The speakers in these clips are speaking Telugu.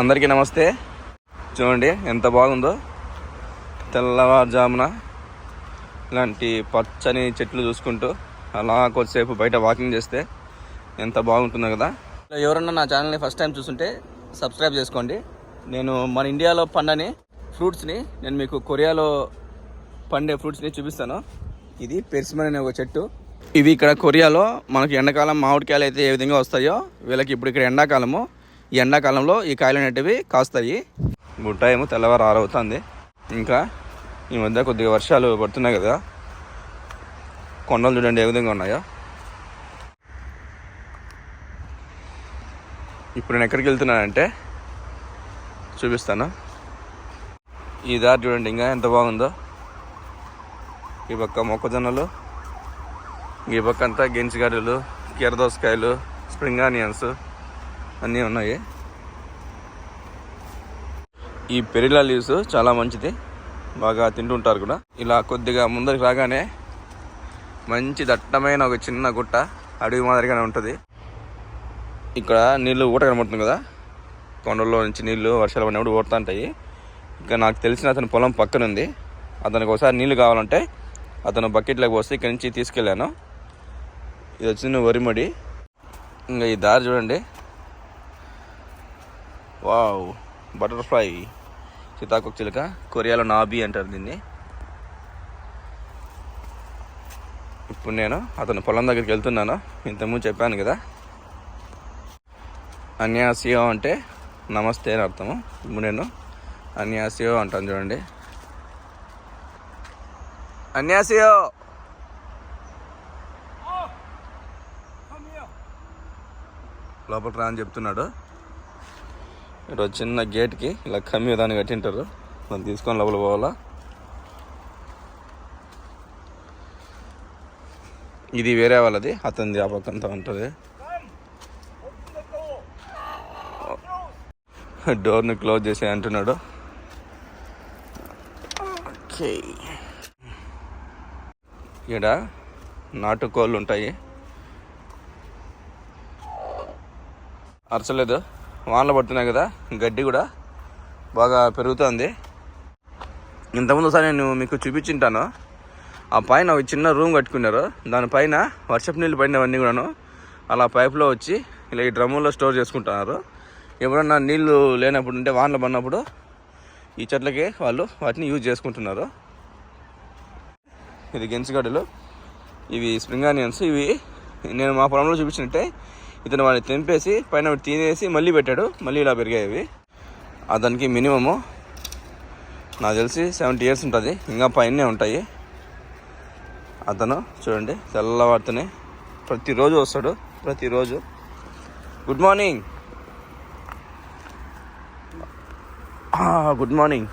అందరికీ నమస్తే. చూడండి ఎంత బాగుందో. తెల్లవారుజామున ఇలాంటి పచ్చని చెట్లు చూసుకుంటూ అలా కొద్దిసేపు బయట వాకింగ్ చేస్తే ఎంత బాగుంటుందో కదా. ఎవరన్నా నా ఛానల్ని ఫస్ట్ టైం చూస్తుంటే సబ్స్క్రైబ్ చేసుకోండి. నేను మన ఇండియాలో పండని ఫ్రూట్స్ని నేను మీకు కొరియాలో పండే ఫ్రూట్స్ని చూపిస్తాను. ఇది పెర్సిమన్ అనే ఒక చెట్టు. ఇవి ఇక్కడ కొరియాలో మనకి ఎండాకాలం మామిడికాయలు అయితే ఏ విధంగా వస్తాయో వీళ్ళకి ఇప్పుడు ఇక్కడ ఎండాకాలము. ఈ ఎండాకాలంలో ఈ కాయలు అనేటివి కాస్తాయి. బుట్ట ఏమో తెల్లవారు ఆరవుతుంది. ఇంకా ఈ మధ్య కొద్దిగా వర్షాలు పడుతున్నాయి కదా. కొండలు చూడండి ఏ విధంగా ఉన్నాయో. ఇప్పుడు నేను ఎక్కడికి వెళ్తున్నానంటే చూపిస్తాను. ఈ దారి చూడండి ఇంకా ఎంత బాగుందో. ఈ పక్క మొక్కజొన్నలు ఈ పక్క అంతా గెంచిగారులు కీరదోసకాయలు స్ప్రింగ్ ఆనియన్స్ అన్నీ ఉన్నాయి. ఈ పెరిలా లీవ్స్ చాలా మంచిది. బాగా తింటుంటారు కూడా. ఇలా కొద్దిగా ముందరికి రాగానే మంచి దట్టమైన ఒక చిన్న గుట్ట అడవి మాదిరిగానే ఉంటుంది. ఇక్కడ నీళ్ళు ఊట కనబడుతుంది కదా. కొండల్లో నుంచి నీళ్ళు వర్షాలు పడినప్పుడు ఊడుతుంటాయి ఇంకా నాకు తెలిసిన అతని పొలం పక్కన ఉంది. అతనికి ఒకసారి నీళ్ళు కావాలంటే అతను బకెట్లోకి పోస్తే ఇక్కడి నుంచి తీసుకెళ్ళాను. ఇది వచ్చింది వరిమడి. ఇంకా ఈ దారి చూడండి. Wow butterfly. సీతాకోక చిలుక. కొరియాలో నాబీ అంటారు దీన్ని. ఇప్పుడు నేను అతను పొలం దగ్గరికి వెళ్తున్నాను. ఇంతకుముందు చెప్పాను కదా. అన్యాసియో అంటే నమస్తే అని అర్థము. ఇప్పుడు నేను అన్యాసియో అంటాను చూడండి. అన్యాసియో! లోపల రా అని చెప్తున్నాడు. ఇక్కడ చిన్న గేట్కి ఇలా కమ్మి దాన్ని కట్టింటారు. దాన్ని తీసుకొని లోపల పోవాలా? ఇది వేరే వాళ్ళది అతనిది ఆ పక్కంతా ఉంటుంది. డోర్ని క్లోజ్ చేసి అంటున్నాడు. ఓకే. ఇక్కడ నాటుకోళ్ళు ఉంటాయి. అరచలేదు. వానలు పడుతున్నాయి కదా గడ్డి కూడా బాగా పెరుగుతుంది. ఇంతకుముందు ఒకసారి నేను మీకు చూపించింటాను. ఆ పైన ఒక చిన్న రూమ్ కట్టుకున్నారు. దానిపైన వర్షపు నీళ్ళు పడినవన్నీ కూడాను అలా పైప్లో వచ్చి ఇలా ఈ డ్రమ్ముల్లో స్టోర్ చేసుకుంటున్నారు. ఎప్పుడన్నా నీళ్ళు లేనప్పుడు అంటే వానలు పడినప్పుడు ఈ చెట్లకి వాళ్ళు వాటిని యూజ్ చేసుకుంటున్నారు. ఇది గెంచుగడ్డలు ఇవి స్ప్రింగ్ ఆనియన్స్ ఇవి నేను మా పొలంలో చూపించినట్టే ఇతను వాడిని తెంపేసి పైన తినేసి మళ్ళీ పెట్టాడు. మళ్ళీ ఇలా పెరిగాయి అతనికి మినిమము నాకు తెలిసి సెవెంటీ ఇయర్స్ ఉంటుంది. ఇంకా పైనే ఉంటాయి. అతను చూడండి తెల్లవారితోనే ప్రతిరోజు వస్తాడు. ప్రతిరోజు. Good morning good morning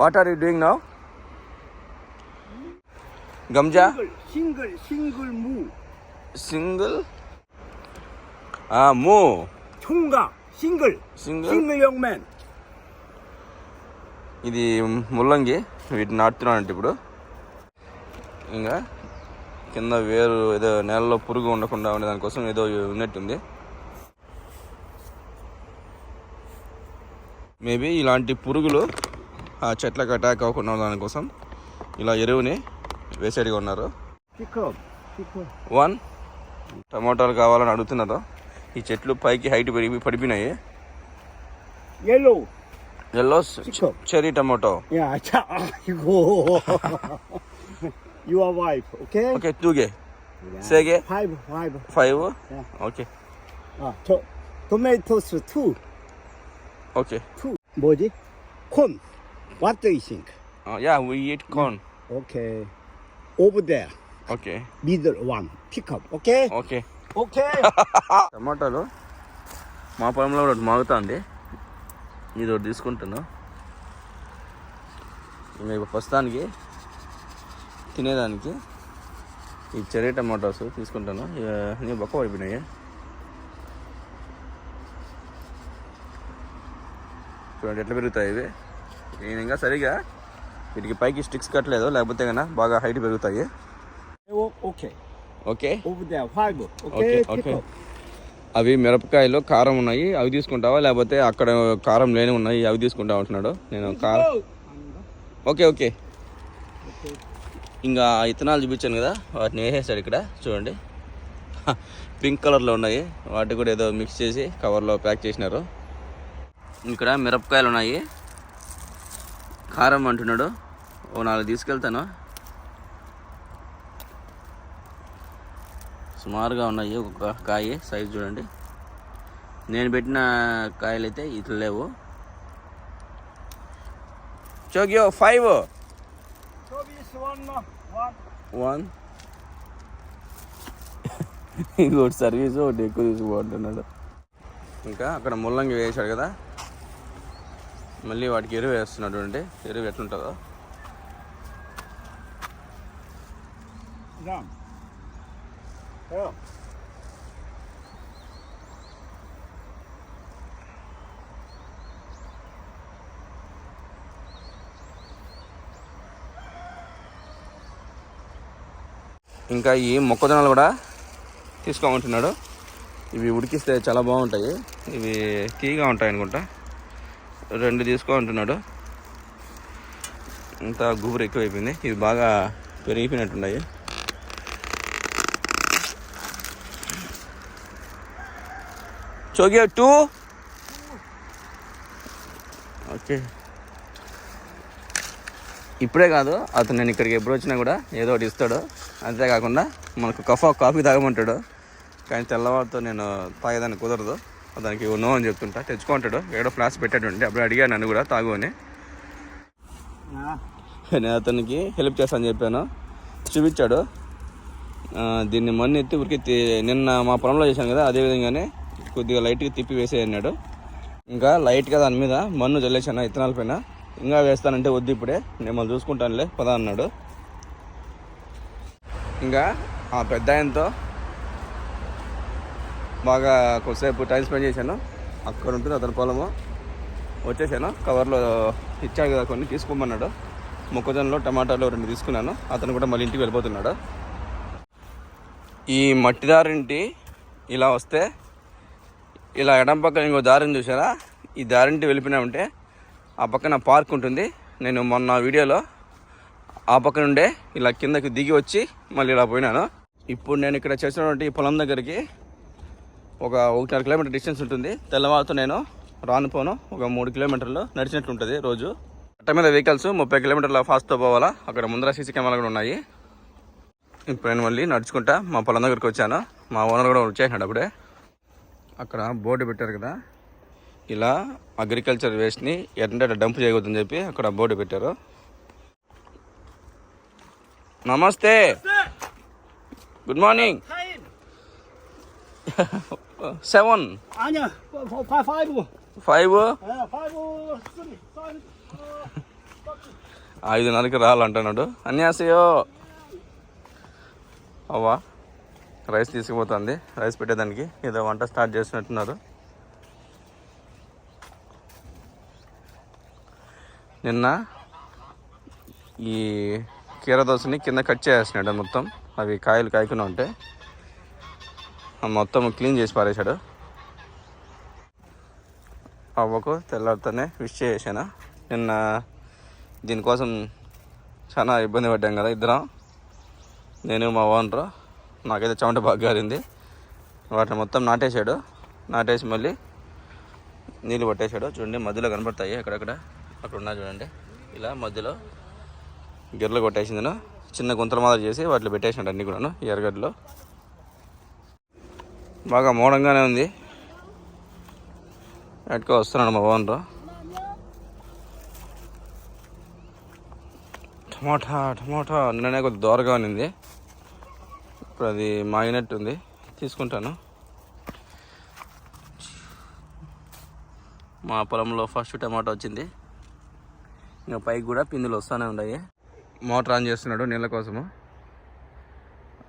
what are you doing now ganja single single single 글 무 single మూ 총각 싱글 సింగిల్ 싱글 영맨 ఇది ముల్లంగి వీటిని నాటుతున్నానంటే ఇప్పుడు ఇంకా కింద వేరు ఏదో నేలలో పురుగు ఉండకుండా ఉండే దానికోసం ఏదో ఉన్నట్టుంది మేబీ ఇలాంటి పురుగులు ఆ చెట్లకు అటాక్ అవ్వకుండా ఉన్న దానికోసం ఇలా ఎరువుని వేసేడిగా ఉన్నారు 피컵 피컵 వన్ టమాటాలు కావాలని అడుగుతున్నారు ఈ చెట్లు పైకి హైట్ పెరిగి పడిపోయినాయి yellow yellow cherry tomato you are wife okay okay టూగే సేగే five five five okay tomatoes two. Okay. Two. 뭐지? Corn. What do you think? Uh, yeah, we eat corn. Okay. Over there. Okay. Middle one. Pick up. Okay. Okay. Okay. టమాటాలు మా పొలంలో ఒకటి మాగుతుంది. ఇది ఒకటి తీసుకుంటాను మీకు ప్రస్తుతానికి తినేదానికి ఈ చెర్రీ టమాటోస్ తీసుకుంటాను. నీ బొక్క పడిపోయినాయి. చూడండి ఎట్లా పెరుగుతాయి ఇవి. నేను ఇంకా సరిగా వీటికి పైకి స్టిక్స్ కట్టలేదు. లేకపోతే కన్నా బాగా హైట్ పెరుగుతాయి. O- okay? Okay. up. అవి మిరపకాయలు కారం ఉన్నాయి అవి తీసుకుంటావా? లేకపోతే అక్కడ కారం లేని ఉన్నాయి అవి తీసుకుంటావా అంటున్నాడు నేను కారం ఓకే ఓకే ఇంకా ఇత్తనాలు చూపించాను కదా వాటిని వేసేసాడు ఇక్కడ చూడండి. పింక్ కలర్లో ఉన్నాయి వాటి కూడా ఏదో మిక్స్ చేసి కవర్లో ప్యాక్ చేసినారు. ఇక్కడ మిరపకాయలు ఉన్నాయి. కారం అంటున్నాడు. ఓ నాలుగు తీసుకెళ్తాను. సుమారుగా ఉన్నాయి ఒక కాయ సైజు చూడండి. నేను పెట్టిన కాయలు అయితే ఇట్లా లేవు. చోక్యో ఫైవ్ వన్ ఇంకోటి సర్వీస్ ఒకటి ఎక్కువ తీసుకుంటున్నాడు ఇంకా అక్కడ ముల్లంగి వేసాడు కదా. మళ్ళీ వాటికి ఎరువు వేస్తున్నాడు అండి ఎరువు ఎట్లుంటుందో. ఇంకా ఈ మొక్కజొన్నలు కూడా తీసుకోమంటున్నాడు. ఇవి ఉడికిస్తే చాలా బాగుంటాయి. ఇవి కీగా ఉంటాయి అనుకుంటా. రెండు తీసుకోమంటున్నాడు. ఇంత గుబురు ఎక్కువైపోయింది. ఇవి బాగా పెరిగిపోయినట్టున్నాయి చోగియా టూ ఓకే ఇప్పుడే కాదు అతను నేను ఇక్కడికి ఎప్పుడు వచ్చినా కూడా ఏదో ఒకటి ఇస్తాడు. అంతేకాకుండా మనకు కఫా కాఫీ తాగమంటాడు. కానీ తెల్లవారితో నేను తాగేదానికి కుదరదు. దానికి నో అని చెప్తుంటా. తెచ్చుకుంటాడు ఏడో ఫ్లాస్ పెట్టాడు అప్పుడు అడిగాను నన్ను కూడా తాగు అని. నేను అతనికి హెల్ప్ చేస్తాను చెప్పాను. చూపించాడు. దీన్ని మొన్న ఎత్తి ఉరికి నిన్న మా పొలంలో చేశాను కదా అదే విధంగానే కొద్దిగా లైట్గా తిప్పి వేసేయన్నాడు ఇంకా లైట్గా దాని మీద మన్ను చల్లేసాను ఇత్తనాల పైన. ఇంకా వేస్తానంటే వద్దు ఇప్పుడే నేను మళ్ళీ చూసుకుంటానులే పదా అన్నాడు. ఇంకా ఆ పెద్ద ఆయనతో బాగా కొద్దిసేపు టైం స్పెండ్ చేశాను. అక్కడ ఉంటుంది అతని పొలము. వచ్చేసాను కవర్లో ఇచ్చాడు కదా కొన్ని తీసుకోమన్నాడు. మొక్కజొన్నలో టమాటాలు రెండు తీసుకున్నాను. అతను కూడా మళ్ళీ ఇంటికి వెళ్ళిపోతున్నాడు. ఈ మట్టిదారింటి ఇలా వస్తే ఇలా ఎడం పక్కన ఇంకో దారిని చూసారా ఈ దారింటి వెళ్ళిపోయినామంటే ఆ పక్కన పార్క్ ఉంటుంది. నేను మొన్న వీడియోలో ఆ పక్క నుండే ఇలా కిందకి దిగి వచ్చి మళ్ళీ ఇలా పోయినాను. ఇప్పుడు నేను ఇక్కడ చేసినటువంటి పొలం దగ్గరికి ఒక ఒకటిన్నర కిలోమీటర్ డిస్టెన్స్ ఉంటుంది. తెల్లవారుతో నేను రానుపోను. ఒక మూడు కిలోమీటర్లు నడిచినట్లు ఉంటుంది రోజు. అట్ట మీద వెహికల్స్ ముప్పై కిలోమీటర్ల ఫాస్ట్తో పోవాలా? అక్కడ ముందర సీసీ కెమెరాలు కూడా ఉన్నాయి. ఇప్పుడు నేను మళ్ళీ నడుచుకుంటా మా పొలం దగ్గరికి వచ్చాను. మా ఓనర్ కూడా వచ్చేసినాడు అప్పుడే. అక్కడ బోర్డు పెట్టారు కదా? ఇలా అగ్రికల్చర్ వేస్ట్ని ఎట్లంటే డంప్ చేయకూడదని చెప్పి అక్కడ బోర్డు పెట్టారు. నమస్తే. Good morning seven. ఫైవ్. ఐదున్నరకి రావాలంటున్నాడు అన్యాసయో. అవ్వా. రైస్ తీసుకుపోతుంది. రైస్ పెట్టేదానికి ఏదో వంట స్టార్ట్ చేసినట్టున్నారు. నిన్న ఈ కీరదోసని కింద కట్ చేసేసినాడు మొత్తం. అవి కాయలు కాయకుండా ఉంటే. మొత్తం క్లీన్ చేసి పారేశాడు. అవ్వకు తెల్లారితోనే విష్ చేసాను నిన్న దీనికోసం చాలా ఇబ్బంది పడ్డాం కదా ఇద్దరం. నేను మా ఓనరు నాకైతే చెమట బాగా గారింది. వాటిని మొత్తం నాటేశాడు. నాటేసి మళ్ళీ నీళ్ళు పట్టేశాడు. చూడండి మధ్యలో కనబడతాయి అక్కడక్కడ అక్కడ ఉన్నా చూడండి. ఇలా మధ్యలో గిర్రలు కొట్టేసింది చిన్న గుంతల మాదిరి చేసి వాటిలో పెట్టేసాడు అన్నీ కూడాను ఈ బాగా మోడంగానే ఉంది. ఎట్కో వస్తున్నాడు మా ఓన్లో టమోటా టమాటా. నిన్ననే కొద్ది దూరగా ఉన్నింది. ఇప్పుడు అది మాగినట్టు ఉంది తీసుకుంటాను. మా పొలంలో ఫస్ట్ టమాటా వచ్చింది. ఇంకా పైకి కూడా పిందులు వస్తూనే ఉన్నాయి. మోటార్ ఆన్ చేస్తున్నాడు నీళ్ళ కోసము.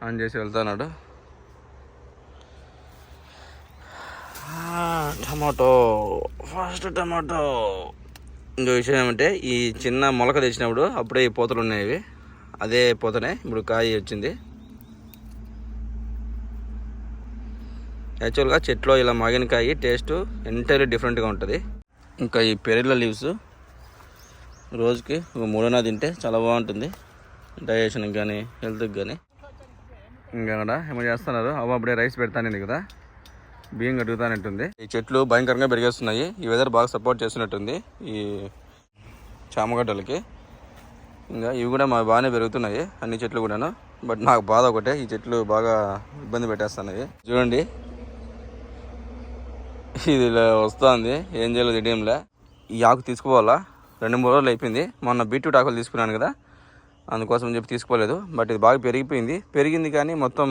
ఆన్ చేసి వెళ్తున్నాడు. టమాటో. First tomato. ఇంకో విషయం ఏమంటే ఈ చిన్న మొలక తెచ్చినప్పుడు అప్పుడే ఈ పూతలు ఉన్నాయి అదే పూతనే ఇప్పుడు కాయ వచ్చింది. యాక్చువల్గా చెట్లో ఇలా మాగినకాయ టేస్ట్ ఎంటైర్లీ డిఫరెంట్గా ఉంటుంది. ఇంకా ఈ పెరిల లీవ్స్ రోజుకి ఒక మూడైనా తింటే చాలా బాగుంటుంది. డైజెషన్కి కానీ హెల్త్కి కానీ ఇంకా అక్కడ ఏమో చేస్తున్నారు? అవ్వ అప్పుడే రైస్ పెడతానండి కదా. బియ్యం కడుగుతానంటుంది. ఈ చెట్లు భయంకరంగా పెరిగేస్తున్నాయి. ఈ వెదర్ బాగా సపోర్ట్ చేస్తున్నట్టుంది ఈ చామగడ్డలకి. ఇంకా ఇవి కూడా మా బాగానే పెరుగుతున్నాయి అన్ని చెట్లు కూడాను. బట్ నాకు బాధ ఒకటే ఈ చెట్లు బాగా ఇబ్బంది పెట్టేస్తున్నాయి. చూడండి ఇది ఇలా వస్తుంది. ఏం చేయలేదు తెలియంలే ఈ ఆకు తీసుకోవాలా రెండు మూడు రోజులు అయిపోయింది. మొన్న బీట్రూట్ ఆకులు తీసుకున్నాను కదా. అందుకోసం చెప్పి తీసుకోలేదు. బట్ ఇది బాగా పెరిగిపోయింది. పెరిగింది కానీ మొత్తం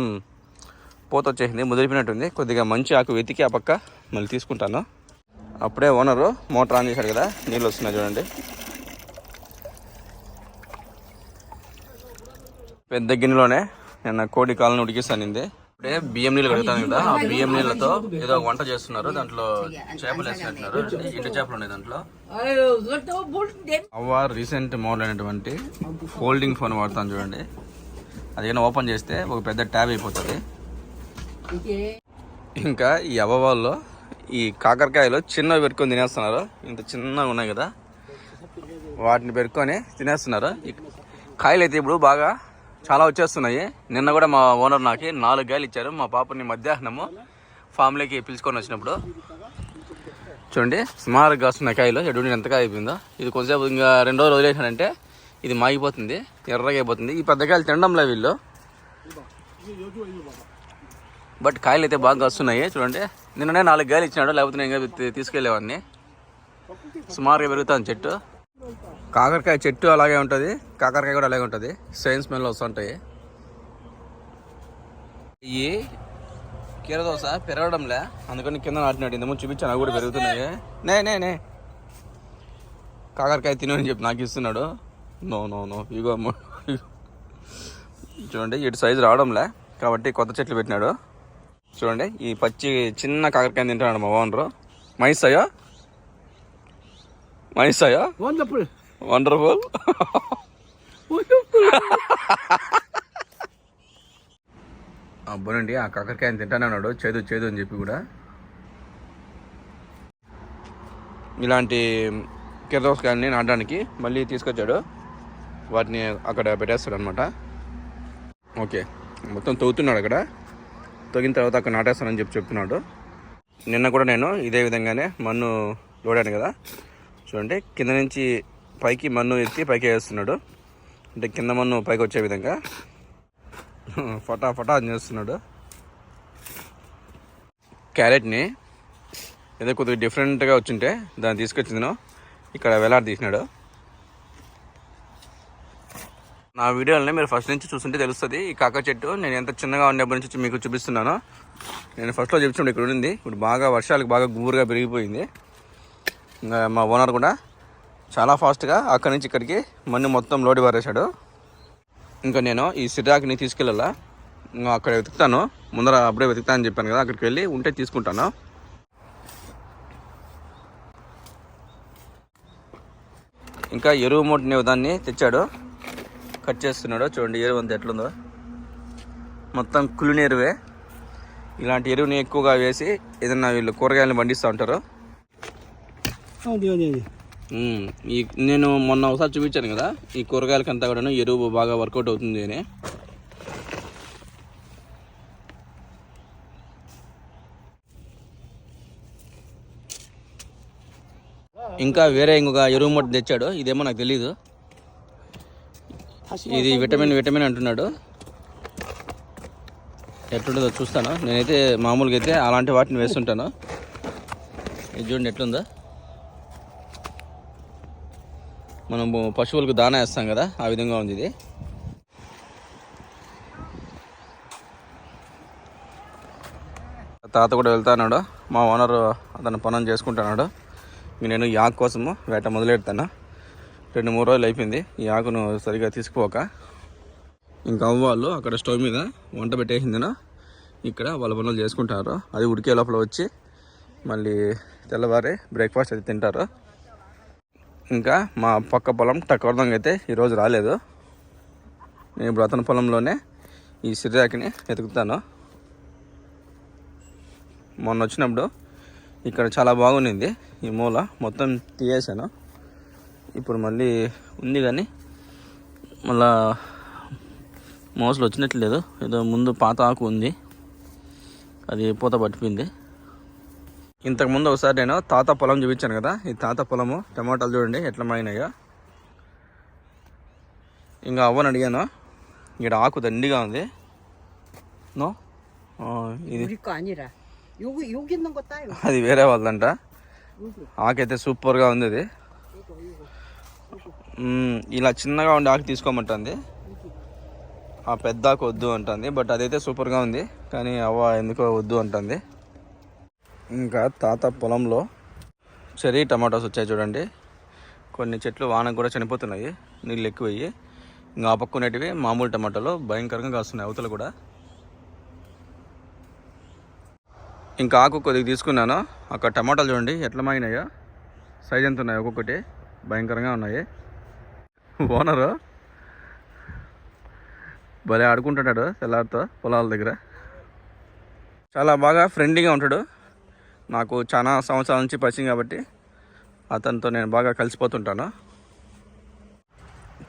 పూత వచ్చేసింది. ముదిరిపోయినట్టుంది. కొద్దిగా మంచి ఆకు వెతికి ఆ పక్క మళ్ళీ తీసుకుంటాను. అప్పుడే ఓనరు మోటార్ ఆన్ చేశాడు కదా. నీళ్ళు వస్తున్నాయి చూడండి. పెద్ద గిన్నెలోనే నిన్న కోడి కాలను ఉడికిస్తానింది ఇప్పుడే బియ్యం నీళ్ళు కడుగుతాను కదా. ఆ బియ్యం నీళ్ళతో ఏదో వంట చేస్తున్నారు. దాంట్లో చేపలు వేసినట్టున్నారు ఎండు చేపలు ఉన్నాయి దాంట్లో. అవ్వ రీసెంట్ మోడల్ అయినటువంటి ఫోల్డింగ్ ఫోన్ వాడతాను చూడండి. అది ఏమైనా ఓపెన్ చేస్తే ఒక పెద్ద ట్యాబ్ అయిపోతుంది. ఇంకా ఈ అవ్వవాళ్ళు ఈ కాకరకాయలు చిన్నవి పెట్టుకొని తినేస్తున్నారు. ఇంత చిన్నగా ఉన్నాయి కదా. వాటిని పెట్టుకొని తినేస్తున్నారు. కాయలు అయితే ఇప్పుడు బాగా చాలా వచ్చేస్తున్నాయి. నిన్న కూడా మా ఓనర్ నాకు నాలుగు గాయలు ఇచ్చారు. మా పాపని మధ్యాహ్నము ఫామ్లోకి పిలుచుకొని వచ్చినప్పుడు. చూడండి సుమారుగా వస్తున్నాయి కాయలు. ఎటువంటి ఎంత కాయ అయిపోయిందో. ఇది కొంచెంసేపు ఇంకా రెండు రోజులు వదిలేసానంటే ఇది మాగిపోతుంది ఎర్రగా అయిపోతుంది. ఈ పెద్ద కాయలు తినడంలే వీళ్ళు. బట్ కాయలు అయితే బాగా వస్తున్నాయి చూడండి నిన్ననే నాలుగు గాయలు ఇచ్చినాడు లేకపోతే నేను ఇంకా తీసుకెళ్ళేవాడిని. సుమారుగా పెరుగుతుంది చెట్టు. కాకరకాయ చెట్టు అలాగే ఉంటుంది. కాకరకాయ కూడా అలాగే ఉంటుంది. సేమ్ స్మెల్ వస్తుంటాయి ఈ కీరదోస పెరగడంలే. అందుకని కింద నాటినాడు. ఇంతకుముందు చూపించాను. అవి కూడా పెరుగుతున్నాయి. నే నే నే. కాకరకాయ తిను అని చెప్పి నాకు ఇస్తున్నాడు. నో నో నో ఇగో చూడండి ఇటు సైజు రావడంలే. కాబట్టి కొత్త చెట్లు పెట్టినాడు. చూడండి ఈ పచ్చి చిన్న కాకరకాయ తింటున్నాడు మా ఓనరు మైస్ అయ్యో మైస్ అయ్యో వండర్ఫుల్ అబ్బనండి ఆ కాకరకాయని తింటానే ఉన్నాడు. చేదు చేదు అని చెప్పి కూడా. ఇలాంటి కిరదోసకాయని నాటడానికి మళ్ళీ తీసుకొచ్చాడు. వాటిని అక్కడ పెట్టేస్తాడు అనమాట ఓకే మొత్తం తవ్వుతున్నాడు అక్కడ. తవ్విన తర్వాత అక్కడ నాటేస్తానని చెప్పి చెప్తున్నాడు. నిన్న కూడా నేను ఇదే విధంగానే మన్ను లోడాను కదా. చూడండి కింద నుంచి పైకి మన్ను ఎత్తి పైకి వేస్తున్నాడు. అంటే కింద మన్ను పైకి వచ్చే విధంగా. ఫటా ఫటా అని చేస్తున్నాడు. క్యారెట్ని ఏదో కొద్దిగా డిఫరెంట్గా వచ్చింటే దాన్ని తీసుకొచ్చింది ఇక్కడ వేలాడి తీసినాడు. నా వీడియోలని మీరు ఫస్ట్ నుంచి చూస్తుంటే తెలుస్తుంది. ఈ కాకా చెట్టు నేను ఎంత చిన్నగా ఉండేప్పటి నుంచి మీకు చూపిస్తున్నాను. నేను ఫస్ట్లో చూపించినప్పుడు ఇక్కడ ఉండింది. ఇప్పుడు బాగా వర్షాలకు బాగా గుబురుగా పెరిగిపోయింది. ఇంకా మా ఓనర్ కూడా చాలా ఫాస్ట్గా అక్కడి నుంచి ఇక్కడికి మన్ను మొత్తం లోడి పారేశాడు. ఇంకా నేను ఈ సిరాక్ని తీసుకెళ్ళాలా? ఇంకా అక్కడ వెతుకుతాను. ముందర అప్పుడే వెతుకుతాను అని చెప్పాను కదా అక్కడికి వెళ్ళి ఉంటే తీసుకుంటాను. ఇంకా ఎరువు మూటని దాన్ని తెచ్చాడు. కట్ చేస్తున్నాడు. చూడండి ఎరువు అంత ఎట్లుందో. మొత్తం కులిని ఎరువే. ఇలాంటి ఎరువుని ఎక్కువగా వేసి ఏదన్నా వీళ్ళు కూరగాయలను పండిస్తూ ఉంటారు. ఈ నేను మొన్న ఒకసారి చూపించాను కదా ఈ కూరగాయలకంతా కూడాను ఎరువు బాగా వర్కౌట్ అవుతుంది అని. ఇంకా వేరే ఇంకొక ఎరువు మొట్ట తెచ్చాడు ఇదేమో నాకు తెలీదు. ఇది విటమిన్ విటమిన్ అంటున్నాడు. ఎట్లుంటుందో చూస్తాను. నేనైతే మామూలుగా అయితే అలాంటి వాటిని వేస్తుంటాను. ఇది చూడండి ఎట్లుందో. మనము పశువులకు దాన వేస్తాం కదా ఆ విధంగా ఉంది ఇది. తాత కూడా వెళ్తాన్నాడు మా ఓనర్ అతను పనులు చేసుకుంటున్నాడు. నేను ఈ ఆకు కోసము వేట మొదలెడతాను. రెండు మూడు రోజులు అయిపోయింది. ఈ ఆకును సరిగా తీసుకుపోక ఇంకా అవ్వాళ్ళు అక్కడ స్టవ్ మీద వంట పెట్టేసిందిన. ఇక్కడ వాళ్ళ పనులు చేసుకుంటారు. అది ఉడికే లోపల వచ్చి మళ్ళీ తెల్లవారి బ్రేక్ఫాస్ట్ అది తింటారు. ఇంకా మా పక్క పొలం టక్కవర్థంగా అయితే ఈరోజు రాలేదు. నేను ఇప్పుడు అతని పొలంలోనే ఈ సిర్రాకిని వెతుకుతాను. మొన్న వచ్చినప్పుడు ఇక్కడ చాలా బాగుండింది ఈ మూల మొత్తం తీయేసాను ఇప్పుడు మళ్ళీ ఉంది కానీ మళ్ళా మోసలు వచ్చినట్లేదు. ఏదో ముందు పాత ఆకు ఉంది. అది పూత పట్టిపోయింది. ఇంతకుముందు ఒకసారి నేను తాత పొలం చూపించాను కదా ఈ తాత పొలము టమాటాలు చూడండి ఎట్లా మాయినాయో. ఇంకా అవ్వని అడిగాను ఇక్కడ ఆకు దండిగా ఉంది. నో? ఇది అది వేరే వాళ్ళంట ఆకైతే సూపర్గా ఉంది అది ఇలా చిన్నగా ఉండి ఆకు తీసుకోమంటుంది. ఆ పెద్ద ఆకు వద్దు అంటుంది బట్ అదైతే సూపర్గా ఉంది కానీ అవ్వ ఎందుకో వద్దు అంటుంది. ఇంకా తాత పొలంలో చెరీ టమాటోస్ వచ్చాయి చూడండి. కొన్ని చెట్లు వానకు కూడా చనిపోతున్నాయి. నీళ్ళు ఎక్కువయ్యి. ఇంకా ఆ పక్కునేటివి మామూలు టమాటాలు భయంకరంగా కాస్తున్నాయి అవతలు కూడా. ఇంకా ఆకు కొద్దిగా తీసుకున్నాను. అక్కడ టమాటాలు చూడండి ఎట్లా మాగినాయో. సైజ్ ఎంత ఉన్నాయి ఒక్కొక్కటి. భయంకరంగా ఉన్నాయి. ఓనరు. భలే ఆడుకుంటున్నాడు తెల్లారితో పొలాల దగ్గర. చాలా బాగా ఫ్రెండ్లీగా ఉంటాడు. నాకు చాలా సంవత్సరాల నుంచి పరిచయం కాబట్టి అతనితో నేను బాగా కలిసిపోతుంటాను.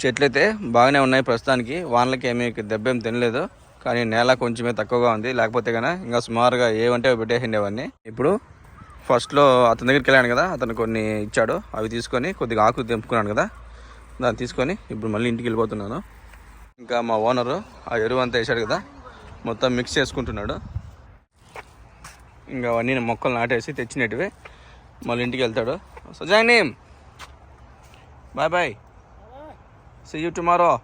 చెట్లయితే బాగానే ఉన్నాయి ప్రస్తుతానికి. వానలకి ఏమీ దెబ్బేం తినలేదు. కానీ నేల కొంచెమే తక్కువగా ఉంది. లేకపోతే కన్నా ఇంకా సుమారుగా ఏవంటే పెట్టేసిండేవన్నీ. ఇప్పుడు ఫస్ట్లో అతని దగ్గరికి వెళ్ళాను కదా అతను కొన్ని ఇచ్చాడు. అవి తీసుకొని కొద్దిగా ఆకు తెంపుకున్నాను కదా దాన్ని తీసుకొని ఇప్పుడు మళ్ళీ ఇంటికి వెళ్ళిపోతున్నాను. ఇంకా మా ఓనరు ఆ ఎరువు అంతా వేసాడు కదా మొత్తం మిక్స్ చేసుకుంటున్నాడు. ఇంకా అవన్నీ నేను మొక్కలు నాటేసి తెచ్చినట్టువే. మళ్ళీ ఇంటికి వెళ్తాడు. So join bye bye. See you tomorrow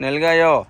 నెల్గాయో.